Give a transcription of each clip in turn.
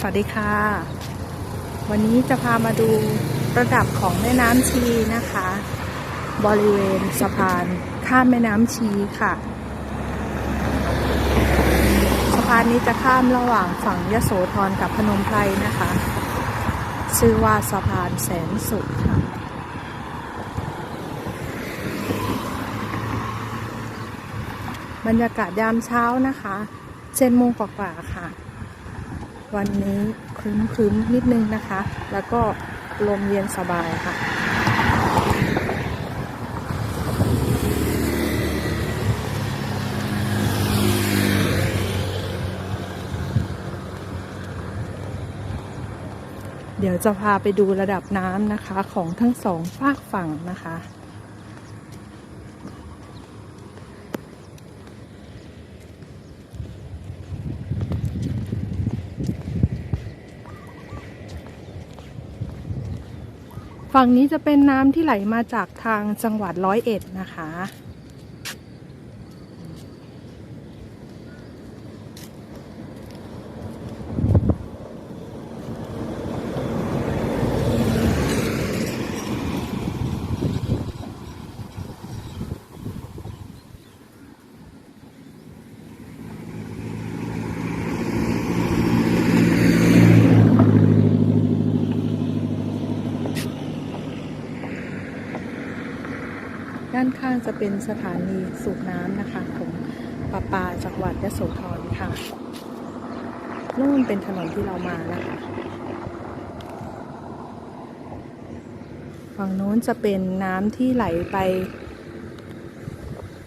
สวัสดีค่ะ วันนี้จะพามาดูระดับของแม่น้ำชีนะคะ บริเวณสะพานข้ามแม่น้ำชีค่ะ สะพานนี้จะข้ามระหว่างฝั่งยโสธรกับพนมไพรนะคะ ชื่อว่าสะพานแสนสุขค่ะบรรยากาศยามเช้านะคะเจ็ดโมงกว่าๆค่ะ วันนี้ครึ้มๆนิดนึงนะคะ แล้วก็ลมเย็นสบายค่ะ เดี๋ยวจะพาไปดูระดับน้ำนะคะของทั้งสองฝากฝั่งนะคะ ฝั่งนี้จะเป็นน้ำที่ไหลมาจากทางจังหวัดร้อยเอ็ดนะคะ ด้านข้างจะเป็นสถานีสูบน้ำนะคะของประปาจังหวัดยโสธรค่ะนู่นเป็นถนนที่เรามานะคะฝั่งโน้นจะเป็นน้ำที่ไหลไป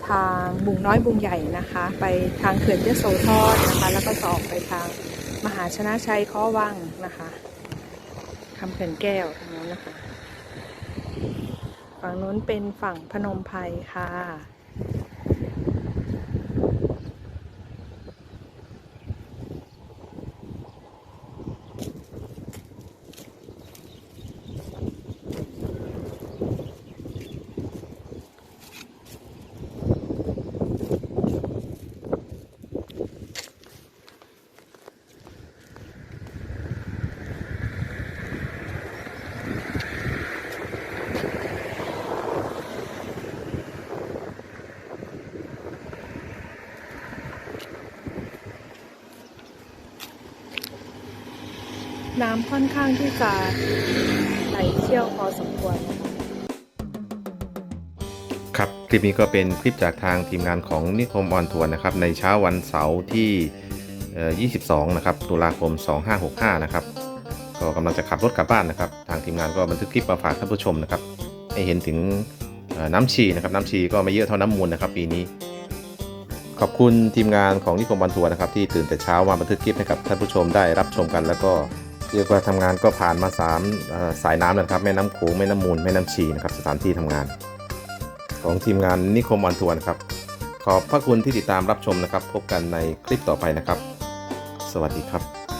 ทางบุงน้อยบุงใหญ่นะคะ ไปทางเขื่อนยโสธรนะคะ แล้วก็จะออกไปทางมหาชนะชัยข้อวังนะคะคำเขื่อนแก้วทางโน้นนะคะ ฝั่งนู้นเป็นฝั่งพนมไพรค่ะ น้ำค่อนข้างที่จะไหลเชี่ยวพอสมควรครับคลิปนี้ก็เป็นคลิปจากทางทีมงานของนิคมออนทัวร์นะครับในเช้าวันเสาร์ที่ 22 นะครับ ตุลาคม 2565 นะครับ ก็กำลังจะขับรถกลับบ้านนะครับ ทางทีมงานก็บันทึกคลิปมาฝากท่านผู้ชมนะครับ ให้เห็นถึงน้ำชีนะครับ น้ำชีก็ไม่เยอะเท่าน้ำมูลนะครับ ปีนี้ ขอบคุณทีมงานของนิคมออนทัวร์นะครับ ที่ตื่นแต่เช้ามาบันทึกคลิปให้กับท่านผู้ชมได้รับชมกัน แล้วก็ เรียกว่าทำงานก็ผ่านมาสามสายน้ำนะครับ แม่น้ำโขงแม่น้ำมูลแม่น้ำชีนะครับสถานที่ทำงาน ของทีมงานนิคมออนทัวร์นะครับ ขอบพระคุณที่ติดตามรับชมนะครับ พบกันในคลิปต่อไปนะครับ สวัสดีครับ